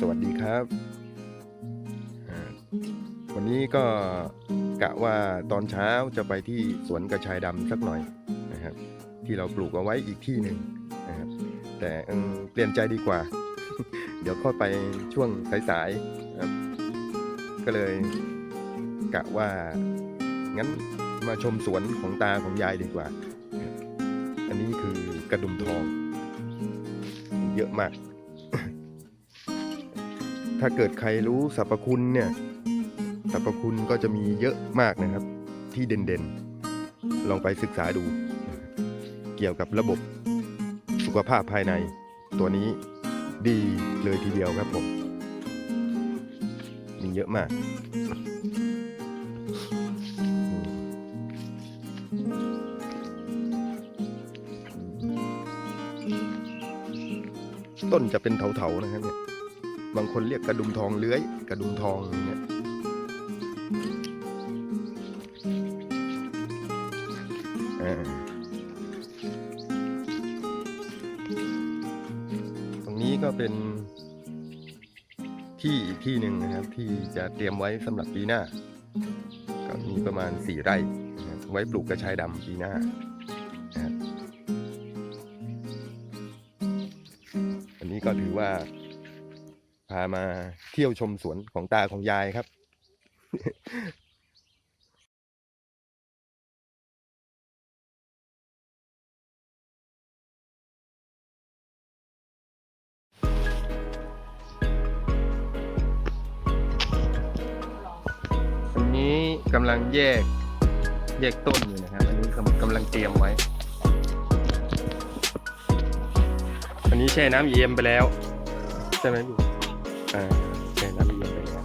สวัสดีครับ วันนี้ก็กะว่าตอนเช้าจะไปที่สวนกระชายดำสักหน่อยนะครับ ที่เราปลูกเอาไว้อีกที่หนึ่งนะครับแต่เอิ่มเปลี่ยนใจดีกว่า เดี๋ยวค่อยไปช่วงสายๆนะครับก็เลยกะว่างั้นมาชมสวนของตาของยายดีกว่า อันนี้คือกระดุมทอง เยอะมาก ถ้าเกิดใครรู้สรรพคุณเนี่ยสรรพคุณก็จะมีเยอะมากนะครับ ที่เด่นๆ ลองไปศึกษาดู เกี่ยวกับระบบสุขภาพภายใน ตัวนี้ดีเลยทีเดียวครับผม มีเยอะมากต้นจะเป็นเถาๆนะครับเนี่ย บางคนเรียกกระดุมทองเลื้อย กระดุมทองอย่างเงี้ยตรงนี้ก็เป็นที่อีกที่หนึ่งนะครับ ที่จะเตรียมไว้สำหรับปีหน้า ก็มีประมาณสี่ไร่ไว้ปลูกกระชายดำปีหน้าอันนี้ก็ถือว่า พามาเที่ยวชมสวนของตาของยายครับ อันนี้กำลังแยก แยกต้นอยู่นะครับ อันนี้กำกำลังเตรียมไว้ อันนี้แช่น้ำเย็นไปแล้ว ใช่ไหมพี่ อ่าแช่น้ำเย็นไปแล้ว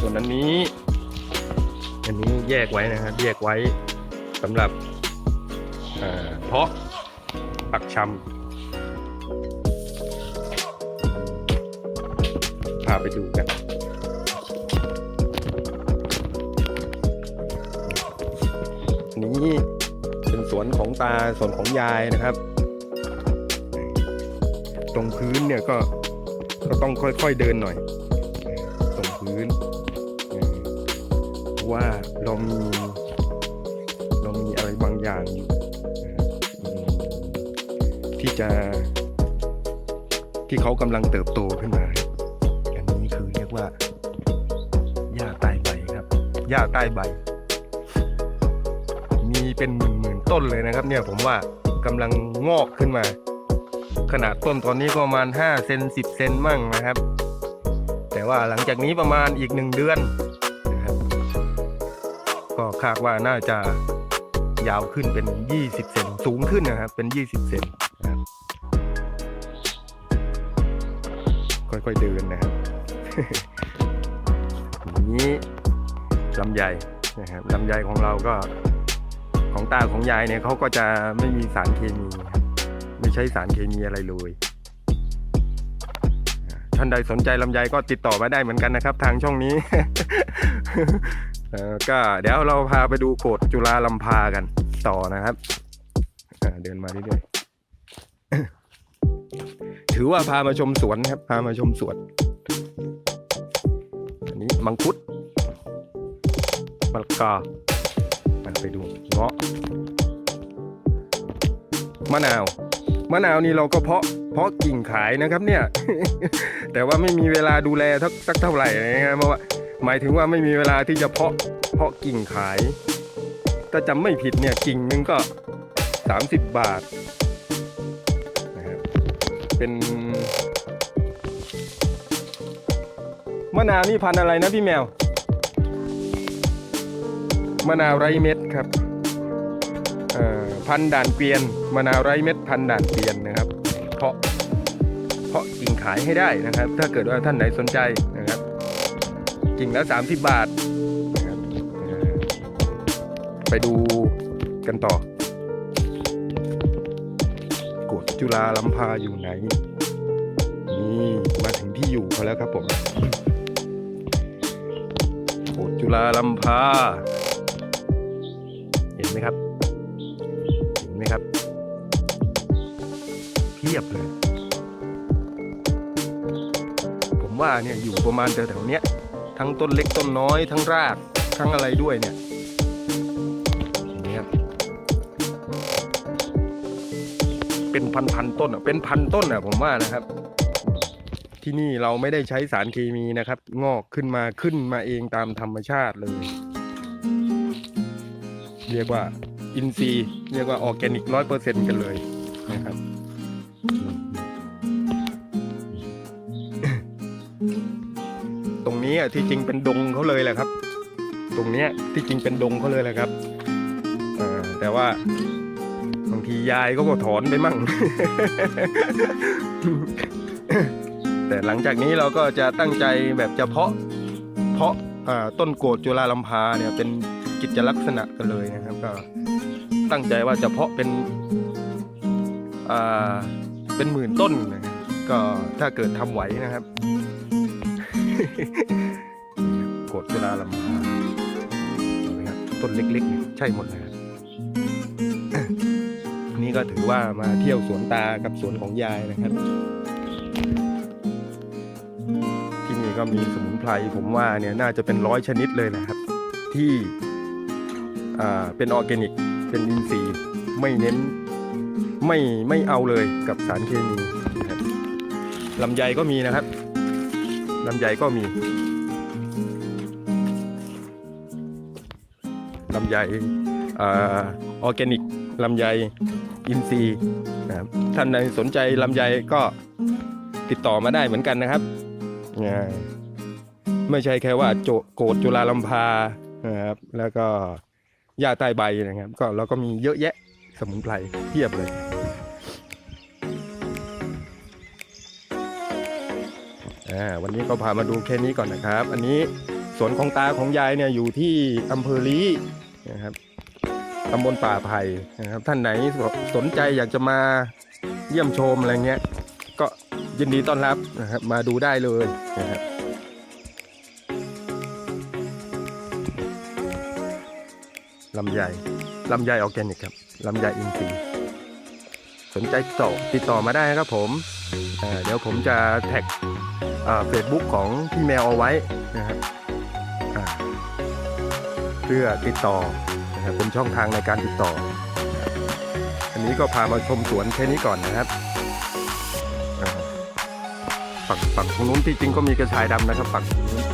ส่วนอันนี้ อันนี้แยกไว้นะครับ แยกไว้สำหรับเพาะปักชำพาไปดูกันนี้เป็นสวนของตาสวนของยายนะครับ ตรงพื้นเนี่ยก็ ก็ต้องค่อยๆเดินหน่อยตรงพื้นว่าเรามีเรามีอะไรบางอย่างอยู่ที่จะ ที่เขากำลังเติบโตขึ้นมา อันนี้คือเรียกว่าหญ้าใต้ใบครับหญ้าใต้ใบ มีเป็นหมื่นๆต้นเลยนะครับ เนี่ยผมว่ากำลังงอกขึ้นมา ขนาดต้นตอนนี้ก็ประมาณ5เซน10 เซนมั่งนะครับ แต่ว่าหลังจากนี้ประมาณอีกหนึ่งเดือนนะครับก็คาดว่าน่าจะยาวขึ้นเป็น 20 เซนสูงขึ้นนะครับ เป็น 20 เซนนะครับค่อยๆเดินนะครับนี้ลำไยนะครับลำไยของเราก็ของตาของยายเนี่ยเขาก็จะไม่มีสารเคมี ใช้สารเคมีอะไรเลย ท่านใดสนใจลำไยก็ติดต่อมาได้เหมือนกันนะครับ ทางช่องนี้เอ่อก็เดี๋ยวเราพาไปดูโขดจุฬาลำพากันต่อนะครับเดินมาเรื่อยๆถือว่าพามาชมสวนครับ พามาชมสวนอันนี้มังคุดมะละกออะไปดูเงาะมะนาว มะนาวนี่เราก็เพาะเพาะกิ่งขายนะครับเนี่ย แต่ว่าไม่มีเวลาดูแลสักสักเท่าไหร่นะครับเพราะว่าหมายถึงว่าไม่มีเวลาที่จะเพาะเพาะกิ่งขาย ถ้าจำไม่ผิดเนี่ยกิ่งหนึงก็ 30 บาทนะครับเป็นมะนาวนี่พันอะไรนะพี่แมวมะนาวไรเม็ดครับ พันด่านเกวียนมะนาวไร้เม็ดพันด่านเกวียนนะครับ เพาะเพาะกิ่งขายให้ได้นะครับ ถ้าเกิดว่าท่านไหนสนใจนะครับ กิ่งละ30 บาทนะครับไปดูกันต่อกดจุฬาลำพาอยู่ไหน นี่มาถึงที่อยู่เขาแล้วครับผมกดจุฬาลำพาเห็นไหมครับ ครับเพียบเลย ผมว่าเนี่ยอยู่ประมาณแถวๆเนี้ย ทั้งต้นเล็กต้นน้อยทั้งรากทั้งอะไรด้วยเนี่ยอย่างนี่ครับเป็นพันๆต้นอะเป็นพันต้นอะผมว่านะครับ ที่นี่เราไม่ได้ใช้สารเคมีนะครับ งอกขึ้นมาขึ้นมาเองตามธรรมชาติเลย เรียกว่า อินทรีย์เรียกว่าออร์แกนิกร้อยเปอร์เซ็นต์กันเลยนะครับตรงนี้อะที่จริงเป็นดงเขาเลยแหละครับ ตรงเนี้ยที่จริงเป็นดงเขาเลยแหละครับแต่ว่าบางทียายก็ก็ถอนไปมั่ง แต่หลังจากนี้เราก็จะตั้งใจแบบจะเพาะ เพาะต้นโกดจุฬาลัมพาเนี่ยเป็นกิจลักษณะกันเลยนะครับก็ ตั้งใจว่าจะเพาะเป็นอ่าเป็นหมื่นต้นนะครับก็ถ้าเกิดทำไหวนะครับ กดจุฬาลัมพานไหมครับต้นเล็กๆเนี่ยใช่หมดเลยครับนี่ก็ถือว่ามาเที่ยวสวนตากับสวนของยายนะครับ ที่นี่ก็มีสมุนไพรผมว่าเนี่ยน่าจะเป็นร้อยชนิดเลยนะครับ ที่อ่าเป็นออร์แกนิก เป็นอินทรีย์ไม่เน้นไม่ไม่เอาเลยกับสารเคมีนะครับลำไยก็มีนะครับลำไยก็มีลำไยออร์แกนิกลำไยอินทรีย์นะครับท่านใดสนใจลำไยก็ติดต่อมาได้เหมือนกันนะครับ ไม่ใช่แค่ว่าโจโกดจุฬาลัมพานะครับแล้วก็ ยาใต้ใบนะครับ ก็เราก็มีเยอะแยะสมุนไพรเทียบเลย อ่าวันนี้ก็พามาดูแค่นี้ก่อนนะครับ อันนี้สวนของตาของยายเนี่ยอยู่ที่อำเภอลีนะครับตำบลป่าไผ่นะครับ ท่านไหนสนใจอยากจะมาเยี่ยมชมอะไรเงี้ย ก็ยินดีต้อนรับนะครับ มาดูได้เลยนะครับ ลำไยลำไยออร์แกนิกครับลำไยอินทรีย์สนใจต่อติดต่อมาได้ครับผมเดี๋ยวผมจะแท็กเฟซบุ๊กของพี่แมวเอาไว้นะครับเพื่อติดต่อนะครับเป็นช่องทางในการติดต่อ อันนี้ก็พามาชมสวนแค่นี้ก่อนนะครับฝั่งฝั่งตรงนู้นที่จริงก็มีกระชายดำนะครับฝั่งนู้นอ่าวันนี้